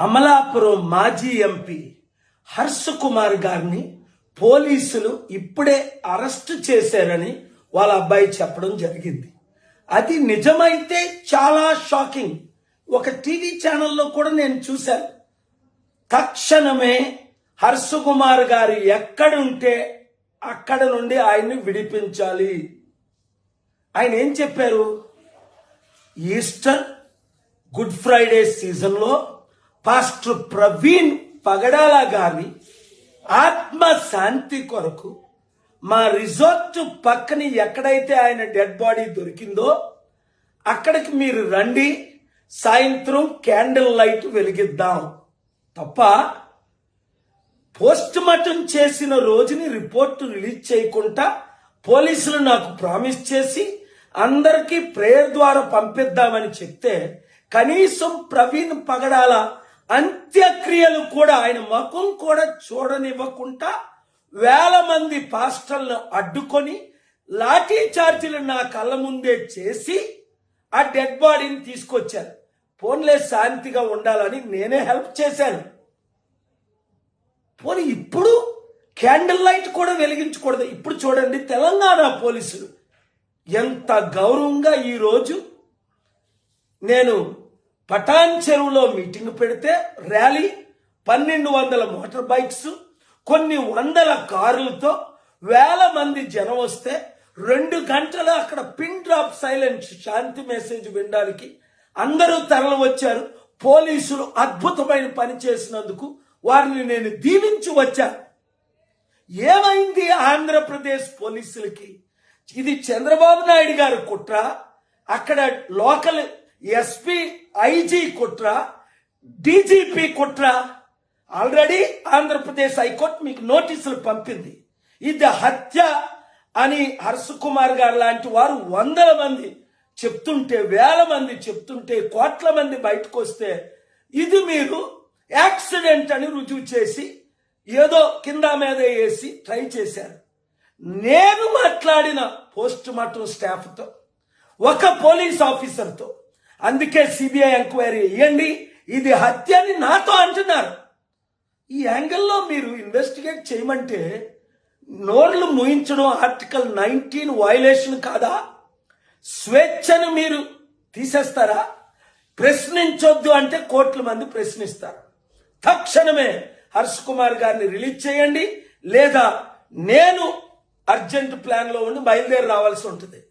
అమలాపురం మాజీ ఎంపీ హర్ష కుమార్ గారిని పోలీసులు ఇప్పుడే అరెస్ట్ చేశారని వాళ్ళ అబ్బాయి చెప్పడం జరిగింది. అది నిజమైతే చాలా షాకింగ్. ఒక టీవీ ఛానల్లో కూడా నేను చూశాను. తక్షణమే హర్ష కుమార్ గారు ఎక్కడుంటే అక్కడ నుండి ఆయన్ని విడిపించాలి. ఆయన ఏం చెప్పారు? ఈస్టర్ గుడ్ ఫ్రైడే సీజన్లో పాస్టర్ ప్రవీణ్ పగడాల గారి ఆత్మ శాంతి కొరకు మా రిసార్ట్ పక్కన ఎక్కడైతే ఆయన డెడ్ బాడీ దొరికిందో అక్కడికి మీరు రండి సాయంత్రం క్యాండిల్ లైట్ వెలిగిద్దాం. తప్ప పోస్ట్ మార్టం చేసిన రోజుని రిపోర్ట్ రిలీజ్ చేయకుండా పోలీసులు నాకు ప్రామిస్ చేసి అందరికీ ప్రేయర్ ద్వారా పంపిద్దామని చెప్తే కనీసం ప్రవీణ్ పగడాల అంత్యక్రియలు కూడా ఆయన ముఖం కూడా చూడనివ్వకుండా వేల మంది పాస్టర్లను అడ్డుకొని లాఠీ చార్జీలు నా కళ్ళ ముందే చేసి ఆ డెడ్ బాడీని తీసుకొచ్చారు. పోన్లే శాంతిగా ఉండాలని నేనే హెల్ప్ చేశాను. పోనీ ఇప్పుడు క్యాండిల్ లైట్ కూడా వెలిగించకూడదు. ఇప్పుడు చూడండి తెలంగాణ పోలీసులు. ఎంత గౌరవంగా ఈరోజు నేను పటాన్ చెరువులో మీటింగ్ పెడితే ర్యాలీ పన్నెండు వందల మోటార్ బైక్స్ కొన్ని వందల కారులతో వేల మంది జనం వస్తే రెండు గంటలు అక్కడ పిన్ డ్రాప్ సైలెన్స్ శాంతి మెసేజ్ వినడానికి అందరూ తరలి వచ్చారు. పోలీసులు అద్భుతమైన పని చేసినందుకు వారిని నేను దీవించి వచ్చాను. ఏమైంది ఆంధ్రప్రదేశ్ పోలీసులకి? ఇది చంద్రబాబు నాయుడు గారు కుట్ర. అక్కడ లోకల్ ఎస్పీ ఐజీ కుట్ర డీజీపీ కుట్ర. ఆల్రెడీ ఆంధ్రప్రదేశ్ హైకోర్టు మీకు నోటీసులు పంపింది. ఇది హత్య అని హర్ష కుమార్ గారు లాంటి వారు వందల మంది చెప్తుంటే వేల మంది చెప్తుంటే కోట్ల మంది బయటకు వస్తే ఇది మీరు యాక్సిడెంట్ అని రుజువు చేసి ఏదో కింద మీద వేసి ట్రై చేశారు. నేను మాట్లాడిన పోస్ట్ మార్టం స్టాఫ్తో ఒక పోలీస్ ఆఫీసర్తో అందుకే సిబిఐ ఎంక్వైరీ ఇవ్వండి ఇది హత్య అని నాతో అంటున్నారు. ఈ యాంగిల్లో మీరు ఇన్వెస్టిగేట్ చేయమంటే నోర్లు ముయించడం ఆర్టికల్ నైన్టీన్ వయలేషన్ కాదా? స్వేచ్ఛను మీరు తీసేస్తారా? ప్రశ్నించొద్దు అంటే కోట్ల మంది ప్రశ్నిస్తారు. తక్షణమే హర్ష్ కుమార్ గారిని రిలీజ్ చేయండి. లేదా నేను అర్జెంట్ ప్లాన్లో ఉండి బయలుదేరి రావాల్సి ఉంటుంది.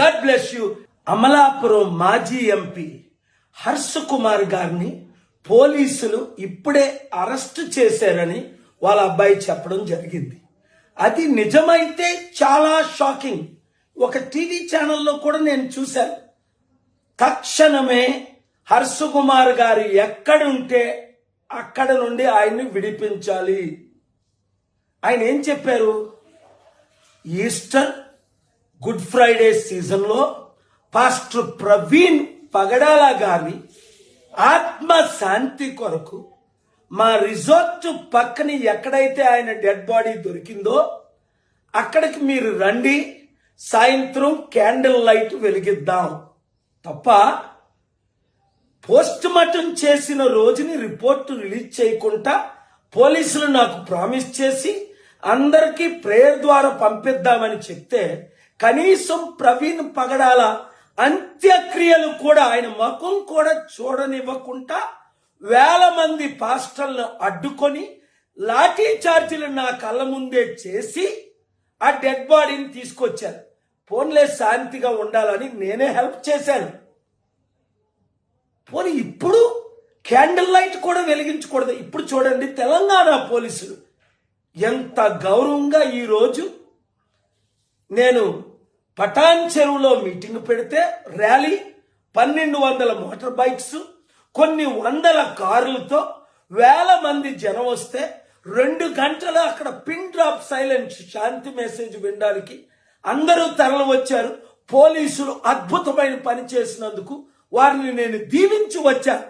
God bless you. అమలాపురం మాజీ ఎంపీ హర్ష కుమార్ గారిని పోలీసులు ఇప్పుడే అరెస్ట్ చేశారని వాళ్ళ అబ్బాయి చెప్పడం జరిగింది. అది నిజమైతే చాలా షాకింగ్. ఒక టీవీ ఛానల్లో కూడా నేను చూశాను. తక్షణమే హర్ష కుమార్ గారు ఎక్కడుంటే అక్కడ నుండి ఆయన్ని విడిపించాలి. ఆయన ఏం చెప్పారు? ఈస్టర్ గుడ్ ఫ్రైడే సీజన్లో పాస్టర్ ప్రవీణ్ పగడాల గారి ఆత్మ శాంతి కొరకు మా రిసార్ట్ పక్కన ఎక్కడైతే ఆయన డెడ్ బాడీ దొరికిందో అక్కడికి మీరు రండి. సాయంత్రం క్యాండిల్ లైట్ వెలిగిద్దాం. తప్ప పోస్ట్ మార్టం చేసిన రోజుని రిపోర్ట్ రిలీజ్ చేయకుండా పోలీసులు నాకు ప్రామిస్ చేసి అందరికీ ప్రేయర్ ద్వారా పంపిద్దామని చెప్తే కనీసం ప్రవీణ్ పగడాల అంత్యక్రియలు కూడా ఆయన ముఖం కూడా చూడనివ్వకుండా వేల మంది పాస్టర్లను అడ్డుకొని లాఠీ చార్జీలు నా కళ్ళ ముందే చేసి ఆ డెడ్ బాడీని తీసుకొచ్చారు. పోన్లే శాంతిగా ఉండాలని నేనే హెల్ప్ చేశాను. పోనీ ఇప్పుడు క్యాండిల్ లైట్ కూడా వెలిగించకూడదు. ఇప్పుడు చూడండి తెలంగాణ పోలీసులు. ఎంత గౌరవంగా ఈరోజు నేను పటాన్ చెరువులో మీటింగ్ పెడితే ర్యాలీ పన్నెండు వందల మోటార్ బైక్స్ కొన్ని వందల కారులతో వేల మంది జనం వస్తే రెండు గంటలు అక్కడ పిన్ డ్రాప్ సైలెన్స్ శాంతి మెసేజ్ వినడానికి అందరూ తరలి వచ్చారు. పోలీసులు అద్భుతమైన పని చేసినందుకు వారిని నేను దీవించి వచ్చాను.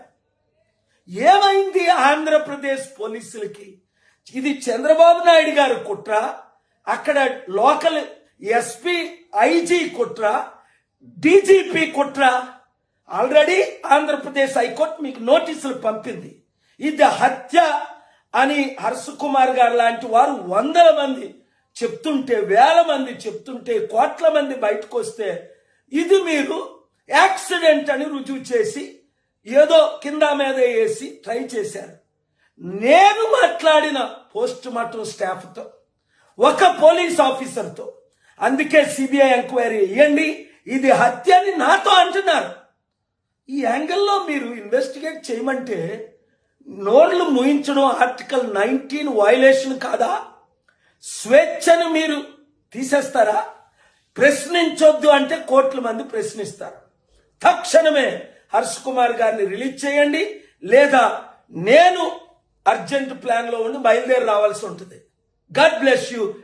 ఏమైంది ఆంధ్రప్రదేశ్ పోలీసులకి? ఇది చంద్రబాబు నాయుడు గారి కుట్ర. అక్కడ లోకల్ ఎస్పీ ఐజీ కుట్ర డీజీపీ కుట్ర. ఆల్రెడీ ఆంధ్రప్రదేశ్ హైకోర్టు మీకు నోటీసులు పంపింది. ఇది హత్య అని హర్ష కుమార్ గారు లాంటి వారు వందల మంది చెప్తుంటే వేల మంది చెప్తుంటే కోట్ల మంది బయటకు వస్తే ఇది మీరు యాక్సిడెంట్ అని రుజువు చేసి ఏదో కింద మీద వేసి ట్రై చేశారు. నేను మాట్లాడిన పోస్ట్ మార్టం స్టాఫ్తో ఒక పోలీస్ ఆఫీసర్తో అందుకే సిబిఐ ఎంక్వైరీ ఇవ్వండి ఇది హత్య అని నాతో అంటున్నారు. ఈ యాంగిల్లో మీరు ఇన్వెస్టిగేట్ చేయమంటే నోర్లు ముయించడం ఆర్టికల్ నైన్టీన్ వయలేషన్ కాదా? స్వేచ్ఛను మీరు తీసేస్తారా? ప్రశ్నించొద్దు అంటే కోట్ల మంది ప్రశ్నిస్తారు. తక్షణమే హర్ష్ కుమార్ గారిని రిలీజ్ చేయండి. లేదా నేను అర్జెంట్ ప్లాన్లో ఉండి బయలుదేరి రావాల్సి ఉంటుంది. God bless you.